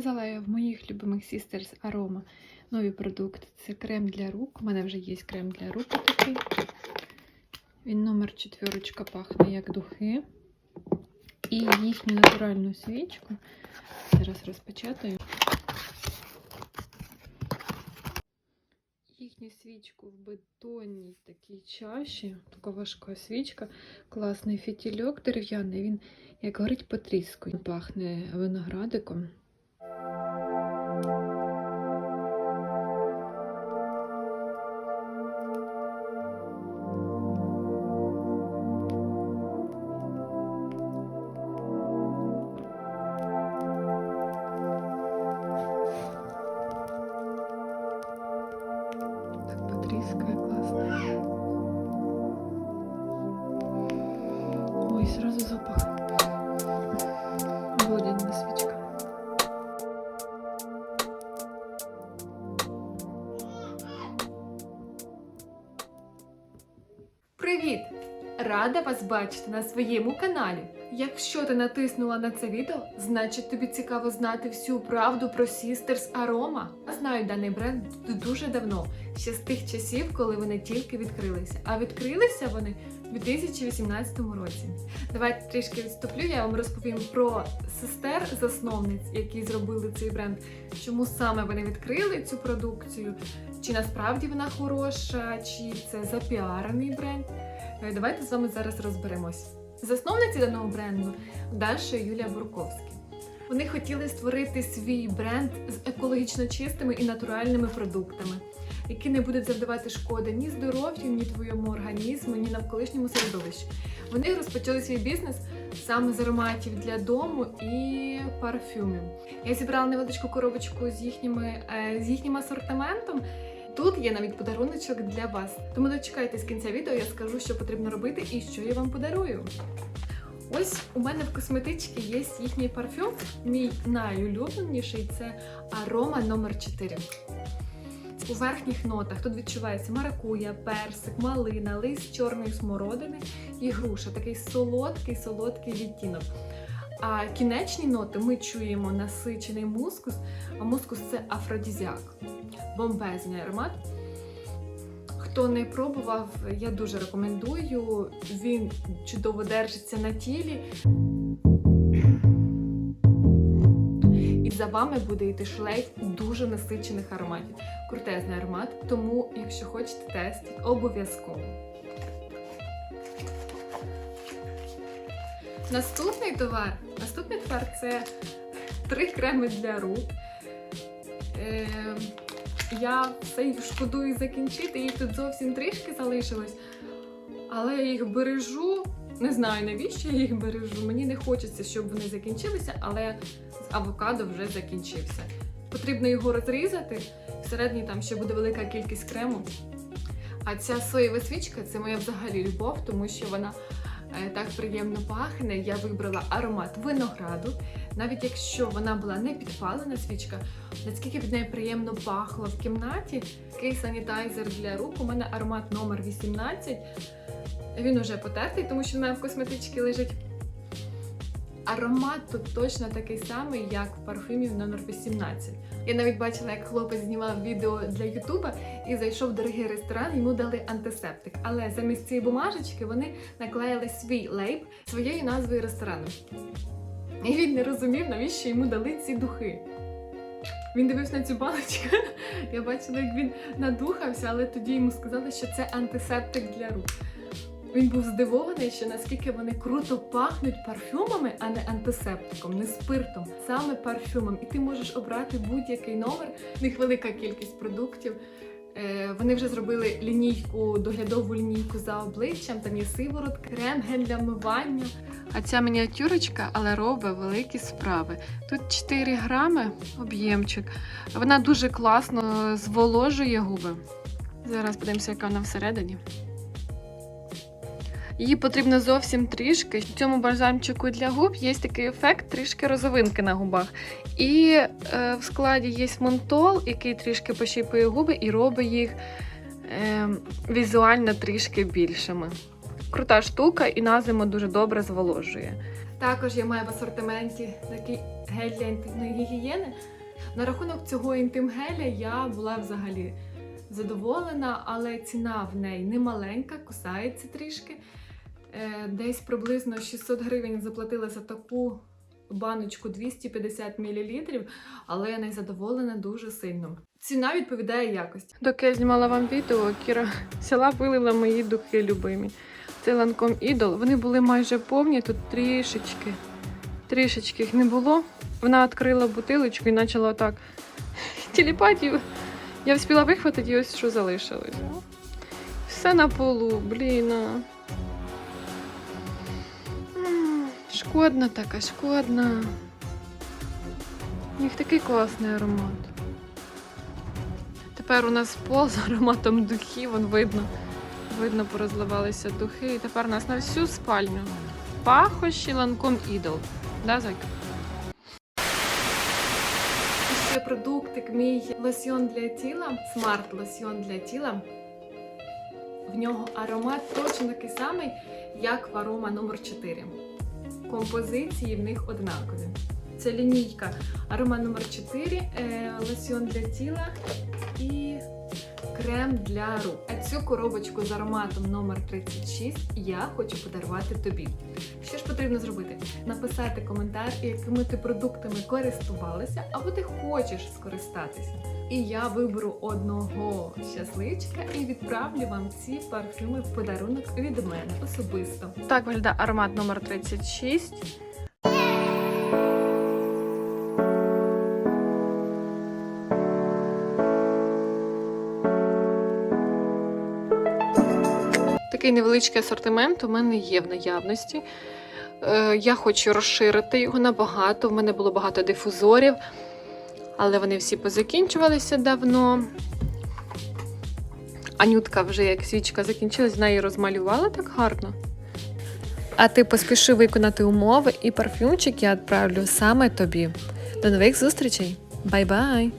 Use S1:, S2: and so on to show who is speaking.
S1: Показала я в моїх любимих Sisters Aroma нові продукти. Це крем для рук. У мене вже є крем для рук такий. Він номер четверочка пахне як духи. І їхню натуральну свічку. Зараз розпечатаю. Їхню свічку в бетонній такій чаші. Така важка свічка. Класний фітільок дерев'яний. Він як горить потріскою. Пахне виноградиком. Класно. Ой, сразу запах. Обалденная свечка.
S2: Привіт! Рада вас бачити на своєму каналі. Якщо ти натиснула на це відео, значить тобі цікаво знати всю правду про Sisters Aroma. Я знаю даний бренд дуже давно, ще з тих часів, коли вони тільки відкрилися. А відкрилися вони у 2018 році. Давайте трішки відступлю. Я вам розповім про сестер засновниць, які зробили цей бренд, чому саме вони відкрили цю продукцію, чи насправді вона хороша, чи це запіарений бренд. Е, Давайте з вами зараз розберемось. Засновниці даного бренду Даша Юлія Бурковські. Вони хотіли створити свій бренд з екологічно чистими і натуральними продуктами, які не будуть завдавати шкоди ні здоров'ю, ні твоєму організму, ні навколишньому середовищу. Вони розпочали свій бізнес саме з ароматів для дому і парфюмів. Я зібрала невеличку коробочку з їхніми, е, з їхнім асортиментом. Тут є навіть подаруночок для вас. Тому дочекайтесь кінця відео, я скажу, що потрібно робити і що я вам подарую. Ось у мене в косметичці є їхній парфюм. Мій найулюбленіший це арома номер 4 У верхніх нотах тут відчувається маракуя, персик, малина, лист чорної смородини і груша. Такий солодкий, солодкий відтінок. А кінечні ноти ми чуємо насичений мускус, а мускус це афродізіак бомбезний аромат. Хто не пробував, я дуже рекомендую. Він чудово держиться на тілі. І за вами буде йти шлейф дуже насичених ароматів. Крутезний аромат, тому, якщо хочете тестити, обов'язково. Наступний товар. Наступний товар це три креми для рук. Е, я все шкодую закінчити, їх тут зовсім трішки залишилось. Але я їх бережу. Не знаю навіщо я їх бережу. Мені не хочеться, щоб вони закінчилися, але з авокадо вже закінчився. Потрібно його розрізати. Всередині там ще буде велика кількість крему. А ця соєва свічка це моя взагалі любов, тому що вона так приємно пахне. Я вибрала аромат винограду. Навіть якщо вона була не підпалена свічка, наскільки від неї приємно пахло в кімнаті. Такий санітайзер для рук. У мене аромат номер 18. Він уже потертий, тому що в мене в косметичці лежить. Аромат тут точно такий самий, як в парфумі номер 18. Я навіть бачила, як хлопець знімав відео для Ютуба і зайшов в дорогий ресторан, йому дали антисептик. Але замість цієї бумажечки вони наклеїли свій лейб своєю назвою ресторану. І він не розумів, навіщо йому дали ці духи. Він дивився на цю баночку. Я бачила, як він надухався, але тоді йому сказали, що це антисептик для рук. Він був здивований, що наскільки вони круто пахнуть парфюмами, а не антисептиком, не спиртом, саме парфюмом. І ти можеш обрати будь-який номер. В них велика кількість продуктів. Е, Вони вже зробили лінійку, доглядову лінійку за обличчям, там є сиворот, крем, гель для вмивання.
S1: А ця мініатюрочка, але робить великі справи. Тут 4 грами об'ємчик. Вона дуже класно зволожує губи. Зараз подивимося, яка вона всередині. Її потрібно зовсім трішки. В цьому бальзамчику для губ є такий ефект трішки розовинки на губах. І е, в складі є монтол, який трішки пощіпує губи і робить їх е, візуально трішки більшими.
S3: крута штука і на зиму дуже добре зволожує.
S2: Також я маю в асортименті такий гель для інтимної гігієни. На рахунок цього інтим-геля я була взагалі задоволена, але ціна в неї не маленька, кусається трішки. Е, Десь приблизно 600 гривень заплатила за таку баночку 250 мл, але я не задоволена дуже сильно. Ціна відповідає якості.
S3: Доки я знімала вам відео, Кіра взяла вилила мої духи любимі. Це ланком ідол. Вони були майже повні, тут трішечки. Трішечки їх не було. Вона відкрила бутилочку і почала отак телепатію. Я встигла вихватити і ось що залишилось. Все на полу, блін. Шкодна така, шкодна. У них такий класний аромат. Тепер у нас пол з ароматом духів, вон видно. Видно, порозливалися духи. І тепер у нас на всю спальню. Пахощі ланком ідол. Да, Зайка?
S2: І ще продуктик, мій лосьйон для тіла, смарт лосьйон для тіла. В нього аромат точно такий самий, як в арома номер 4 Композиції в них однакові. Це лінійка арома номер 4 е, лосьйон для тіла і крем для рук. А цю коробочку з ароматом номер 36 я хочу подарувати тобі. Що ж потрібно зробити? Написати коментар, якими ти продуктами користувалася, або ти хочеш скористатися. І я виберу одного щасливчика і відправлю вам ці парфюми в подарунок від мене особисто.
S3: Так виглядає аромат номер 36. Такий невеличкий асортимент у мене є в наявності. Е, Я хочу розширити його набагато. В мене було багато дифузорів, але вони всі позакінчувалися давно. Анютка вже як свічка закінчилась, вона її розмалювала так гарно. А ти поспіши виконати умови, і парфюмчик я відправлю саме тобі. До нових зустрічей! Бай-бай!